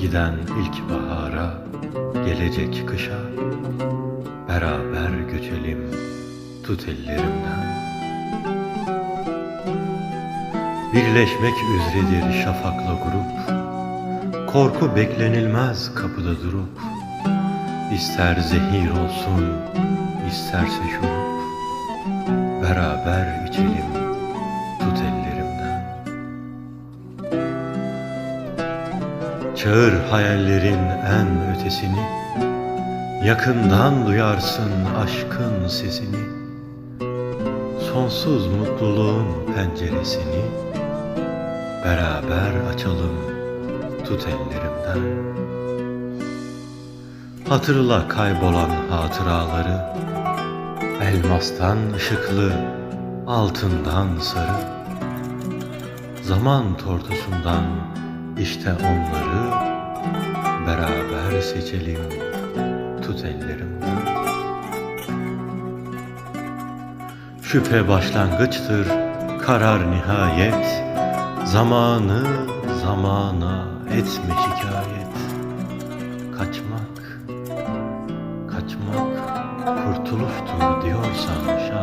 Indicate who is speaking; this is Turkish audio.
Speaker 1: Giden ilk bahara, gelecek kışa. Beraber göçelim tut ellerimden. Birleşmek üzeredir şafakla grup. Korku beklenilmez kapıda durup. İster zehir olsun, isterse şurup. Beraber içelim Çağır hayallerin en ötesini. Yakından duyarsın aşkın sesini. Sonsuz mutluluğun penceresini. Beraber açalım tut ellerimden. Hatırla kaybolan hatıraları. Elmastan ışıklı, altından sarı. Zaman tortusundan işte onları Beraber seçelim. Tut ellerimden. Şüphe başlangıçtır, karar nihayet. Zamanı zamana etme şikayet Kaçmak, kaçmak kurtuluştur diyorsan şayet